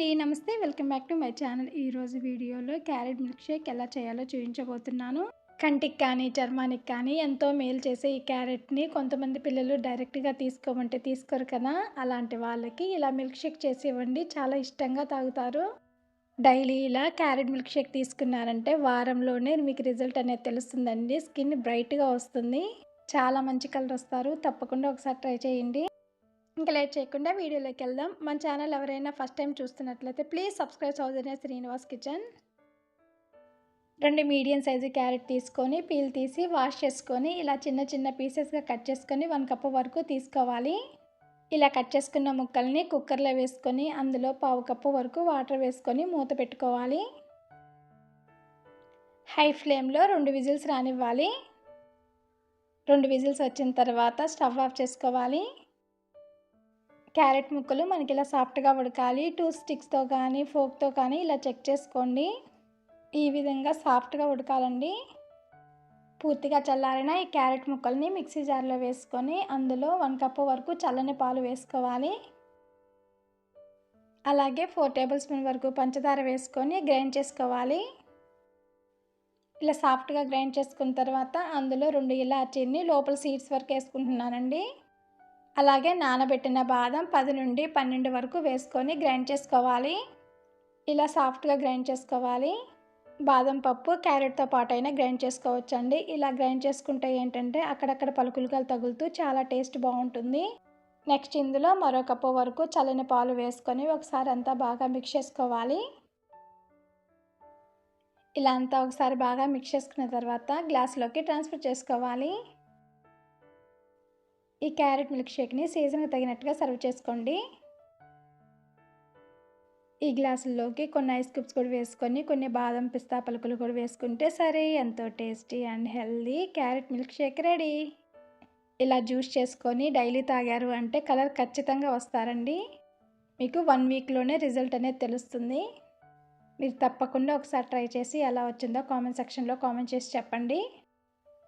అండి నమస్తే. Welcome back to my channel. ఈరోజు వీడియోలో క్యారెట్ మిల్క్ షేక్ ఎలా చేయాలో చూపించబోతున్నాను. కంటికి కానీ చర్మానికి కానీ ఎంతో మేలు చేసే ఈ క్యారెట్ని కొంతమంది పిల్లలు డైరెక్ట్గా తీసుకోమంటే తీసుకోరు కదా. అలాంటి వాళ్ళకి ఇలా మిల్క్ షేక్ చేసి ఇవ్వండి. చాలా ఇష్టంగా తాగుతారు. డైలీ ఇలా క్యారెట్ మిల్క్ షేక్ తీసుకున్నారంటే వారంలోనే మీకు రిజల్ట్ అనేది తెలుస్తుందండి. స్కిన్ బ్రైట్గా వస్తుంది. చాలా మంచి కలర్ వస్తారు. తప్పకుండా ఒకసారి ట్రై చేయండి. ఇంకా లేట్ చేయకుండా వీడియోలోకి వెళ్దాం. మన ఛానల్ ఎవరైనా ఫస్ట్ టైం చూస్తున్నట్లయితే please subscribe Soujanya Srinivas kitchen. రెండు మీడియం సైజు క్యారెట్ తీసుకొని పీల్ తీసి వాష్ చేసుకొని ఇలా చిన్న చిన్న పీసెస్గా కట్ చేసుకొని వన్ కప్ వరకు తీసుకోవాలి. ఇలా కట్ చేసుకున్న ముక్కల్ని కుక్కర్లో వేసుకొని అందులో పావు కప్పు వరకు వాటర్ వేసుకొని మూత పెట్టుకోవాలి. హై ఫ్లేమ్లో రెండు విజిల్స్ రానివ్వాలి. రెండు విజిల్స్ వచ్చిన తర్వాత స్టవ్ ఆఫ్ చేసుకోవాలి. క్యారెట్ ముక్కలు మనకి ఇలా సాఫ్ట్గా ఉడకాలి. టూ స్టిక్స్తో కానీ ఫోక్తో కానీ ఇలా చెక్ చేసుకోండి. ఈ విధంగా సాఫ్ట్గా ఉడకాలండి. పూర్తిగా చల్లారిన ఈ క్యారెట్ ముక్కల్ని మిక్సీ జార్లో వేసుకొని అందులో వన్ కప్ వరకు చల్లని పాలు వేసుకోవాలి. అలాగే ఫోర్ టేబుల్ స్పూన్ వరకు పంచదార వేసుకొని గ్రైండ్ చేసుకోవాలి. ఇలా సాఫ్ట్గా గ్రైండ్ చేసుకున్న తర్వాత అందులో రెండు ఇలాచీని లోపల సీడ్స్ వరకు వేసుకుంటున్నానండి. అలాగే నానబెట్టిన బాదం పది నుండి పన్నెండు వరకు వేసుకొని గ్రైండ్ చేసుకోవాలి. ఇలా సాఫ్ట్గా గ్రైండ్ చేసుకోవాలి. బాదం పప్పు క్యారెట్తో పాటు అయినా గ్రైండ్ చేసుకోవచ్చండి. ఇలా గ్రైండ్ చేసుకుంటే ఏంటంటే అక్కడక్కడ పలుకులుగా తగులుతూ చాలా టేస్ట్ బాగుంటుంది. నెక్స్ట్ ఇందులో మరో కప్పు వరకు చల్లని పాలు వేసుకొని ఒకసారి అంతా బాగా మిక్స్ చేసుకోవాలి. ఇలా అంతా ఒకసారి బాగా మిక్స్ చేసుకున్న తర్వాత గ్లాస్లోకి ట్రాన్స్ఫర్ చేసుకోవాలి. ఈ క్యారెట్ మిల్క్ షేక్ని సీజన్కి తగినట్టుగా సర్వ్ చేసుకోండి. ఈ గ్లాసుల్లోకి కొన్ని ఐస్ క్యూబ్స్ కూడా వేసుకొని కొన్ని బాదం పిస్తా పలుకులు కూడా వేసుకుంటే సరే ఎంతో tasty and healthy carrot milk shake ready. ఇలా జ్యూస్ చేసుకొని డైలీ తాగారు అంటే కలర్ ఖచ్చితంగా వస్తారండి. మీకు వన్ వీక్లోనే రిజల్ట్ అనేది తెలుస్తుంది. మీరు తప్పకుండా ఒకసారి ట్రై చేసి ఎలా వచ్చిందో కామెంట్ సెక్షన్లో కామెంట్ చేసి చెప్పండి.